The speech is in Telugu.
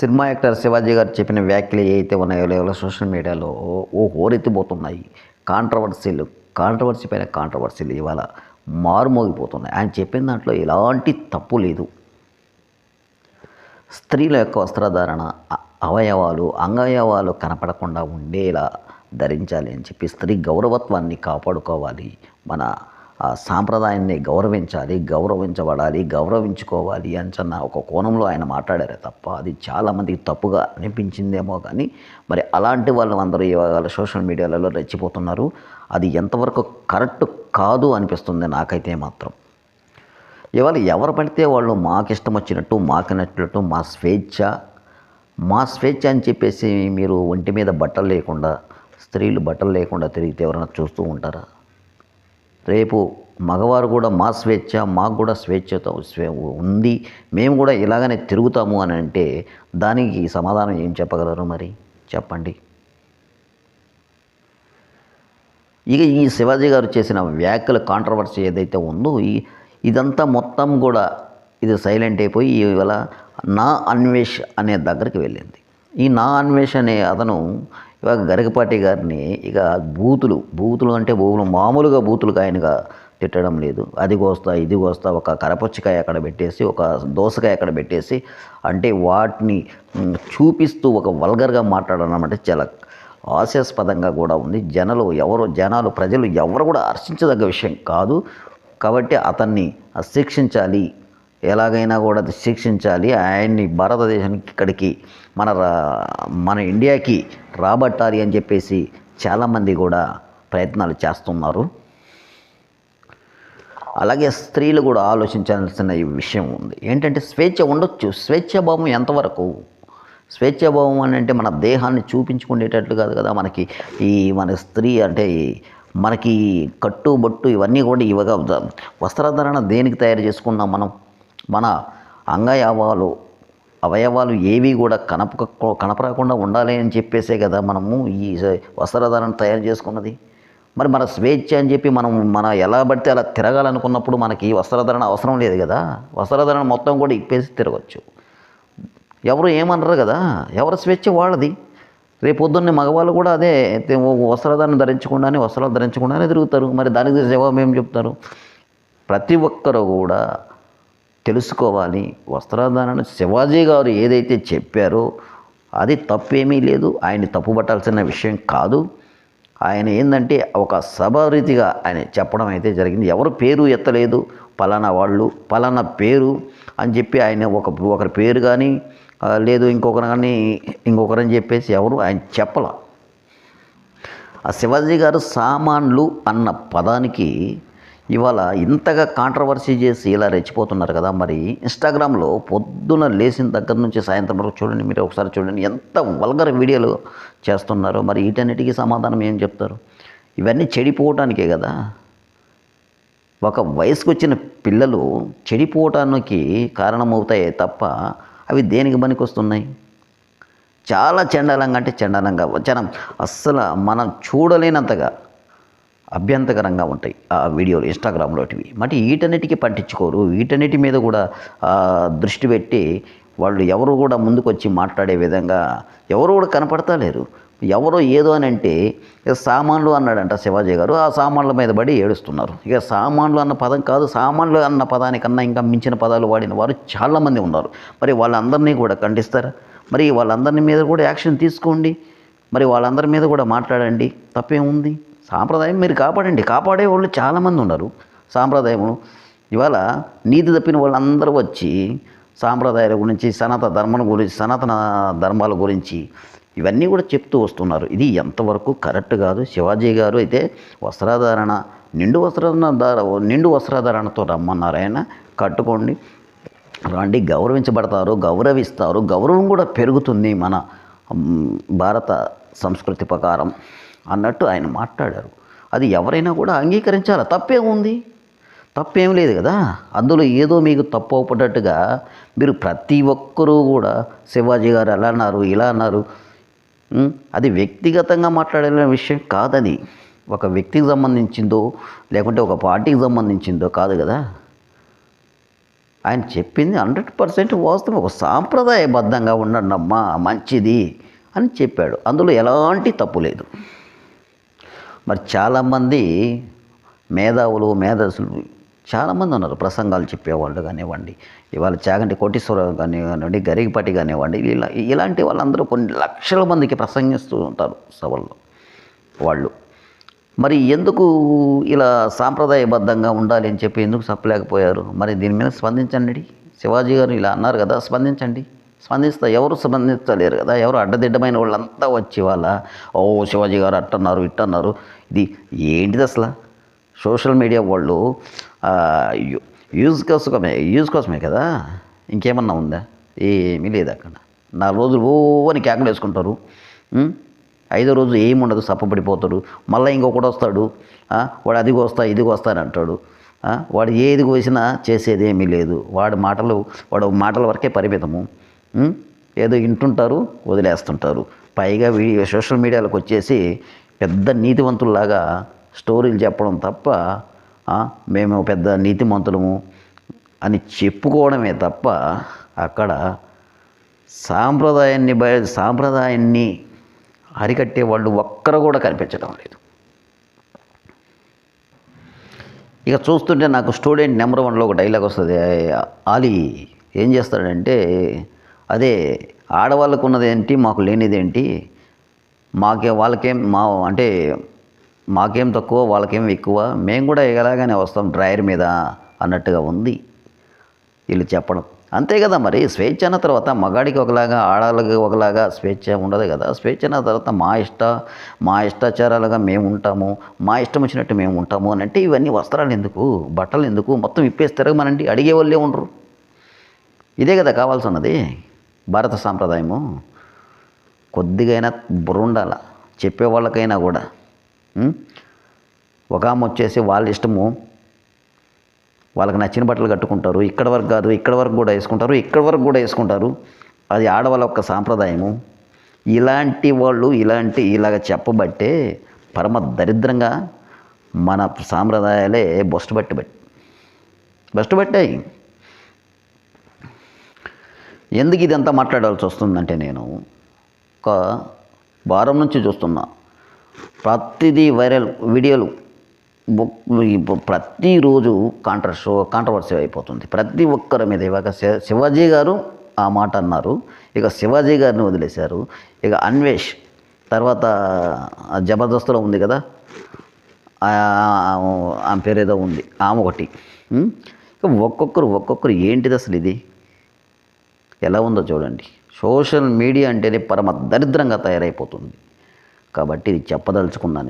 సినిమా యాక్టర్ శివాజీ గారు చెప్పిన వ్యాఖ్యలు ఏవైతే ఉన్నాయో లేవో సోషల్ మీడియాలో ఓ హోరెత్తిపోతున్నాయి. కాంట్రవర్సీలు కాంట్రవర్సీ పైన కాంట్రవర్సీలు ఇవాళ మారుమోగిపోతున్నాయి. ఆయన చెప్పిన దాంట్లో ఎలాంటి తప్పు లేదు. స్త్రీల యొక్క వస్త్రధారణ అవయవాలు అంగవయవాలు కనపడకుండా ఉండేలా ధరించాలి అని చెప్పి స్త్రీ గౌరవత్వాన్ని కాపాడుకోవాలి. మన ఆ సాంప్రదాయాన్ని గౌరవించాలి గౌరవించబడాలి గౌరవించుకోవాలి అని ఒక కోణంలో ఆయన మాట్లాడారే తప్ప అది చాలామందికి తప్పుగా అనిపించిందేమో కానీ మరి అలాంటి వాళ్ళు అందరూ ఇవాళ సోషల్ మీడియాలలో రెచ్చిపోతున్నారు. అది ఎంతవరకు కరెక్ట్ కాదు అనిపిస్తుంది నాకైతే మాత్రం. ఇవాళ ఎవరు పడితే వాళ్ళు మాకు ఇష్టం వచ్చినట్టు మాకు నచ్చినట్టు మా స్వేచ్ఛ మా స్వేచ్ఛ అని చెప్పేసి మీరు ఒంటి మీద బట్టలు లేకుండా స్త్రీలు బట్టలు లేకుండా తిరిగితే ఎవరైనా చూస్తూ ఉంటారా? రేపు మగవారు కూడా మా స్వేచ్ఛ మాకు కూడా స్వేచ్ఛతో స్వే ఉంది. మేము కూడా ఇలాగనే తిరుగుతాము అని అంటే దానికి సమాధానం ఏం చెప్పగలరు మరి? చెప్పండి. ఇక ఈ శివాజీ గారు చేసిన వ్యాఖ్యల కాంట్రవర్సీ ఏదైతే ఉందో ఈ ఇదంతా మొత్తం కూడా ఇది సైలెంట్ అయిపోయి ఇవాళ నా అన్వేష్ అనే దగ్గరికి వెళ్ళింది. ఈ నా అన్వేష్ అనే అతను ఇవాళ గరికపాటి గారిని ఇక బూతులు బూతులు అంటే భూములు మామూలుగా బూతులుగా ఆయనగా తిట్టడం లేదు. అది కోస్తా ఇది కోస్తా ఒక కరపుచ్చకాయ అక్కడ పెట్టేసి ఒక దోసకాయ అక్కడ పెట్టేసి అంటే వాటిని చూపిస్తూ ఒక వల్గర్గా మాట్లాడడం అంటే చాలా హాస్యాస్పదంగా కూడా ఉంది. జనాలు ఎవరు జనాలు ప్రజలు ఎవరు కూడా హర్షించదగ్గ విషయం కాదు. కాబట్టి అతన్ని శిక్షించాలి. ఎలాగైనా కూడా శిక్షించాలి. ఆయన్ని భారతదేశానికి ఇక్కడికి మన రా- మన ఇండియాకి రాబట్టాలి అని చెప్పేసి చాలామంది కూడా ప్రయత్నాలు చేస్తున్నారు. అలాగే స్త్రీలు కూడా ఆలోచించాల్సిన ఈ విషయం ఉంది. ఏంటంటే స్వేచ్ఛ ఉండొచ్చు. స్వేచ్ఛాభావం ఎంతవరకు? స్వేచ్ఛాభావం అని అంటే మన దేహాన్ని చూపించుకునేటట్లు కాదు కదా మనకి. ఈ మన స్త్రీ అంటే మనకి కట్టు బొట్టు ఇవన్నీ కూడా ఇవ్వగా వస్త్రధారణ దేనికి తయారు చేసుకున్నాం మనం? మన అంగయవాలు అవయవాలు ఏవి కూడా కనప కనపరాకుండా ఉండాలి అని చెప్పేసే కదా మనము ఈ వస్త్రధారణ తయారు చేసుకున్నది. మరి మన స్వేచ్ఛ అని చెప్పి మనం మన ఎలా పడితే అలా తిరగాలనుకున్నప్పుడు మనకి వస్త్రధారణ అవసరం లేదు కదా. వస్త్రధారణ మొత్తం కూడా ఇప్పేసి తిరగచ్చు. ఎవరు ఏమనరు కదా. ఎవరి స్వేచ్ఛ వాళ్ళది. రేపు పొద్దున్నే మగవాళ్ళు కూడా అదే వస్త్రధారణ ధరించకుండానే వస్త్రాలు ధరించకుండానే తిరుగుతారు. మరి దానికి జవాబు ఏం చెప్తారు? ప్రతి ఒక్కరు కూడా తెలుసుకోవాలి. వస్త్రధారణ శివాజీ గారు ఏదైతే చెప్పారో అది తప్పేమీ లేదు. ఆయన తప్పుపట్టాల్సిన విషయం కాదు. ఆయన ఏంటంటే ఒక సభరీతిగా ఆయన చెప్పడం అయితే జరిగింది. ఎవరు పేరు ఎత్తలేదు. పలానా వాళ్ళు పలానా పేరు అని చెప్పి ఆయన ఒక ఒకరి పేరు కానీ లేదు ఇంకొకరు కానీ ఇంకొకరని చెప్పేసి ఎవరు ఆయన చెప్పల. ఆ శివాజీ గారు సామాన్లు అన్న పదానికి ఇవాళ ఇంతగా కాంట్రవర్సీ చేసి ఇలా రెచ్చిపోతున్నారు కదా మరి ఇన్స్టాగ్రామ్లో పొద్దున లేచిన దగ్గర నుంచి సాయంత్రం వరకు చూడండి మీరు ఒకసారి చూడండి ఎంత వల్గర్ వీడియోలు చేస్తున్నారో మరి వీటన్నిటికీ సమాధానం ఏం చెప్తారు? ఇవన్నీ చెడిపోవటానికే కదా. ఒక వయసుకు వచ్చిన పిల్లలు చెడిపోవటానికి కారణమవుతాయే తప్ప అవి దేనికి పనికొస్తున్నాయి? చాలా చండాలంగా అంటే చండాలంగా జనం అస్సలు మనం చూడలేనంతగా అభ్యంతకరంగా ఉంటాయి ఆ వీడియోలు ఇన్స్టాగ్రామ్లోటివి మరి వీటన్నిటికీ పట్టించుకోరు. వీటన్నిటి మీద కూడా దృష్టి పెట్టి వాళ్ళు ఎవరు కూడా ముందుకు వచ్చి మాట్లాడే విధంగా ఎవరు కూడా కనపడతా లేరు ఎవరో ఏదో అని అంటే ఇక సామాన్లు అన్నాడంట శివాజీ గారు ఆ సామాన్ల మీద పడి ఏడుస్తున్నారు. ఇక సామాన్లు అన్న పదం కాదు సామాన్లు అన్న పదానికన్నా ఇంకా మించిన పదాలు వాడిన వారు చాలామంది ఉన్నారు. మరి వాళ్ళందరినీ కూడా ఖండిస్తారా? మరి వాళ్ళందరినీ మీద కూడా యాక్షన్ తీసుకోండి. మరి వాళ్ళందరి మీద కూడా మాట్లాడండి. తప్పేముంది? సాంప్రదాయం మీరు కాపాడండి. కాపాడే వాళ్ళు చాలామంది ఉన్నారు. సాంప్రదాయము ఇవాళ నీతి తప్పిన వాళ్ళందరూ వచ్చి సాంప్రదాయాల గురించి సనాతన ధర్మం గురించి సనాతన ధర్మాల గురించి ఇవన్నీ కూడా చెప్తూ వస్తున్నారు. ఇది ఎంతవరకు కరెక్ట్ కాదు? శివాజీ గారు అయితే వస్త్రధారణ నిండు వస్త్రధారణ ధార- నిండు వస్త్రధారణతో రమ్మన్నారు. ఆయన కట్టుకోండి. రాండి. గౌరవించబడతారు గౌరవిస్తారు. గౌరవం కూడా పెరుగుతుంది మన భారత సంస్కృతి ప్రకారం. అన్నట్టు ఆయన మాట్లాడారు. అది ఎవరైనా కూడా అంగీకరించాలి? తప్పే ఉంది తప్పేం లేదు కదా? అందులో ఏదో మీకు తప్పు అవుపడ్డట్టుగా మీరు ప్రతి ఒక్కరూ కూడా శివాజీ గారు ఎలా అన్నారు ఇలా అన్నారు. అది వ్యక్తిగతంగా మాట్లాడే విషయం కాదని ఒక వ్యక్తికి సంబంధించిందో లేకుంటే ఒక పార్టీకి సంబంధించిందో కాదు కదా? ఆయన చెప్పింది హండ్రెడ్ పర్సెంట్ వాస్తవం. ఒక సాంప్రదాయబద్ధంగా ఉండండి అమ్మా మంచిది అని చెప్పాడు. అందులో ఎలాంటి తప్పు లేదు. మరి చాలామంది మేధావులు మేధస్సులు చాలామంది ఉన్నారు. ప్రసంగాలు చెప్పేవాళ్ళు కానివ్వండి ఇవాళ చాగంటి కోటీశ్వరరావు కానివ్వండి గరిగిపాటి కానివ్వండి ఇలా ఇలాంటి వాళ్ళందరూ కొన్ని లక్షల మందికి ప్రసంగిస్తూ ఉంటారు సభల్లో వాళ్ళు. మరి ఎందుకు ఇలా సాంప్రదాయబద్ధంగా ఉండాలి అని చెప్పి ఎందుకు చెప్పలేకపోయారు? మరి దీని మీద స్పందించండి. శివాజీ గారు ఇలా అన్నారు కదా స్పందించండి. స్పందిస్తా. ఎవరు స్పందించలేరు కదా. ఎవరు అడ్డదిడ్డమైన వాళ్ళంతా వచ్చి వాళ్ళ ఓ శివాజీ గారు అట్టన్నారు ఇట్టన్నారు. ఇది ఏంటిది అసలు? సోషల్ మీడియా వాళ్ళు యూజ్ కోసమే యూజ్ కోసమే కదా. ఇంకేమన్నా ఉందా? ఏమీ లేదు అక్కడ. నాలుగు రోజులు ఓ అని కేకలు వేసుకుంటారు. ఐదో రోజు ఏముండదు సప్పబడిపోతాడు మళ్ళీ ఇంకొకటి వస్తాడు. వాడు అది వస్తా ఇది వస్తా అని అంటాడు. వాడు ఏది కోసినా చేసేది ఏమీ లేదు. వాడి మాటలు వాడు మాటల వరకే పరిమితము. ఏదో వింటుంటారు వదిలేస్తుంటారు. పైగా వీడియో సోషల్ మీడియాలోకి వచ్చేసి పెద్ద నీతివంతుల్లాగా స్టోరీలు చెప్పడం తప్ప మేము పెద్ద నీతిమంతులము అని చెప్పుకోవడమే తప్ప అక్కడ సాంప్రదాయాన్ని బయ సాంప్రదాయాన్ని అరికట్టే వాళ్ళు ఒక్కరు కూడా కనిపించడం లేదు. ఇక చూస్తుంటే నాకు స్టూడెంట్ నెంబర్ వన్లో ఒక డైలాగ్ వస్తుంది. ఆలీ ఏం చేస్తాడంటే అదే ఆడవాళ్ళకు ఉన్నది ఏంటి మాకు లేనిదేంటి మాకే వాళ్ళకేం మా అంటే మాకేం తక్కువ వాళ్ళకేం ఎక్కువ మేము కూడా ఎలాగానే వస్తాం డ్రాయర్ మీద అన్నట్టుగా ఉంది వీళ్ళు చెప్పడం. అంతే కదా మరి స్వేచ్ఛ అన్న తర్వాత మగాడికి ఒకలాగా ఆడాలకి ఒకలాగా స్వేచ్ఛ ఉండదు కదా. స్వేచ్ఛ అన్న తర్వాత మా ఇష్ట మా ఇష్టాచారాలుగా మేము ఉంటాము మా ఇష్టం వచ్చినట్టు మేము ఉంటాము అని అంటే ఇవన్నీ వస్త్రాలు ఎందుకు బట్టలు ఎందుకు మొత్తం ఇప్పేసి తిరగమనండి అడిగే వాళ్ళే ఉండరు. ఇదే కదా కావాల్సినది. భారత సాంప్రదాయము కొద్దిగైనా బురుండాల చెప్పేవాళ్ళకైనా చెప్పే వాళ్ళకైనా కూడా ఒక ఆమె వచ్చేసి వాళ్ళ ఇష్టము. వాళ్ళకి నచ్చిన బట్టలు కట్టుకుంటారు. ఇక్కడ వరకు కాదు ఇక్కడ వరకు కూడా వేసుకుంటారు ఇక్కడ వరకు కూడా వేసుకుంటారు. అది ఆడవాళ్ళ యొక్క సాంప్రదాయము. ఇలాంటి వాళ్ళు ఇలాంటి ఇలాగ చెప్పబట్టే పరమ దరిద్రంగా మన సాంప్రదాయాలే బొస్ట్ బట్టి బట్టి బెస్ట్ పట్టాయి ఎందుకు ఇదంతా మాట్లాడాల్సి వస్తుందంటే నేను ఒక వారం నుంచి చూస్తున్నా. ప్రతిదీ వైరల్ వీడియోలు బుక్ ఈ బు- షో కాంట్రవర్సీ అయిపోతుంది. ప్రతి ఒక్కరి మీద ఇవాక శివాజీ గారు ఆ మాట అన్నారు. ఇక శివాజీ గారిని వదిలేశారు. ఇక అన్వేష్ తర్వాత జబర్దస్త్లో ఉంది కదా. ఆమె పేరు ఏదో ఉంది. ఆమె ఒకటి. ఒక్కొక్కరు ఒక్కొక్కరు ఏంటిది అసలు ఇది? ఎలా ఉందో చూడండి. సోషల్ మీడియా అంటేనే పరమ దరిద్రంగా తయారైపోతుంది. కాబట్టి ఇది చెప్పదలుచుకున్నాను